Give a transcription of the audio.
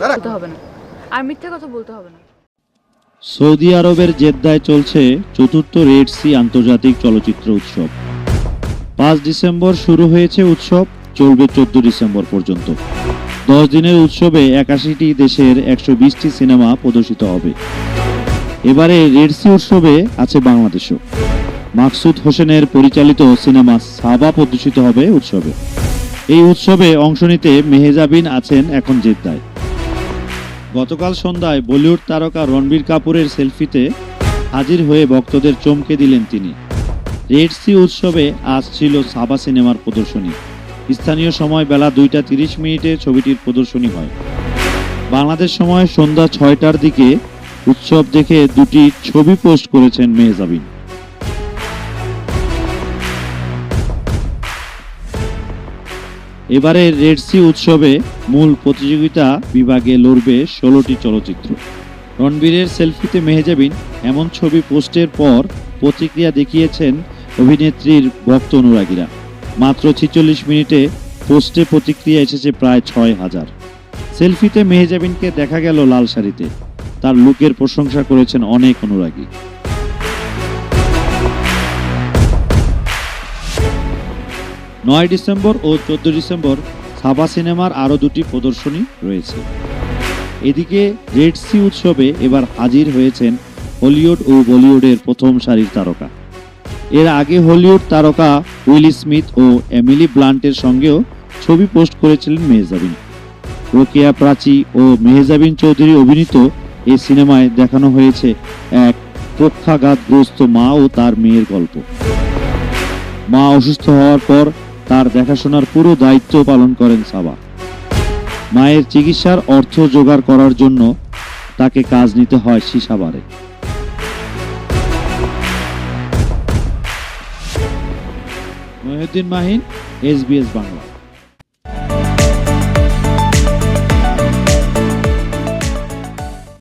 বলতে হবে না। আর মিথ্যা কথা বলতে হবে না। সৌদি আরবের জেদ্দায় চলছে চতুর্থ রেড সি আন্তর্জাতিক চলচ্চিত্র উৎসব। পাঁচ ডিসেম্বর শুরু হয়েছে উৎসব চলবে চোদ্দ ডিসেম্বর পর্যন্ত। দশ দিনের উৎসবে একাশিটি দেশের একশো বিশটি সিনেমা প্রদর্শিত হবে। এবারে রেড সি উৎসবে আছে বাংলাদেশও। মাকসুদ হোসেনের পরিচালিত সিনেমা সাবা প্রদর্শিত হবে উৎসবে। এই উৎসবে অংশ নিতে মেহেজাবিন আছেন এখন জেদ্দায়। গতকাল সন্ধ্যায় বলিউড তারকা রণবীর কাপুরের সেলফিতে হাজির হয়ে ভক্তদের চমকে দিলেন তিনি। রেড সি উৎসবে আজ ছিল সাবা সিনেমার প্রদর্শনী। স্থানীয় সময় বেলা দুইটা তিরিশ মিনিটে ছবিটির প্রদর্শনী হয়। বাংলাদেশ সময় সন্ধ্যা ছয়টার দিকে উৎসব দেখে দুটি ছবি পোস্ট করেছেন মেহজাবিন। এবারে রেড সি উৎসবে মূল প্রতিযোগিতা বিভাগে লড়বে ষোলোটি চলচ্চিত্র। রণবীরের সেলফিতে মেহেজাবিন এমন ছবি পোস্টের পর প্রতিক্রিয়া দেখিয়েছেন অভিনেত্রীর ভক্ত অনুরাগীরা। মাত্র ছিচল্লিশ মিনিটে পোস্টে প্রতিক্রিয়া এসেছে প্রায় ছয় হাজার। সেলফিতে মেহেজাবিনকে দেখা গেল লাল শাড়িতে। তার লুকের প্রশংসা করেছেন অনেক অনুরাগী। নয় ডিসেম্বর ও চোদ্দ ডিসেম্বর সাবা সিনেমার আরও দুটি প্রদর্শনী রয়েছে। এদিকে রেড সি উৎসবে এবার হাজির হয়েছেন হলিউড ও বলিউডের প্রথম সারির তারকা। এর আগে হলিউড তারকা উইল স্মিথ ও এমিলি ব্লান্টের সঙ্গেও ছবি পোস্ট করেছিলেন মেহজাবিন। রোকেয়া প্রাচী ও মেহজাবিন চৌধুরী অভিনীত এই সিনেমায় দেখানো হয়েছে এক পক্ষাঘাতগ্রস্ত মা ও তার মেয়ের গল্প। মা অসুস্থ হওয়ার পর তার দেখাশোনার পুরো দায়িত্ব পালন করেন সাবা। মায়ের চিকিৎসার অর্থ জোগাড় করার জন্য তাকে কাজ নিতে হয় সিসাবারে। মহিউদ্দিন মাহিন, এস বাংলা।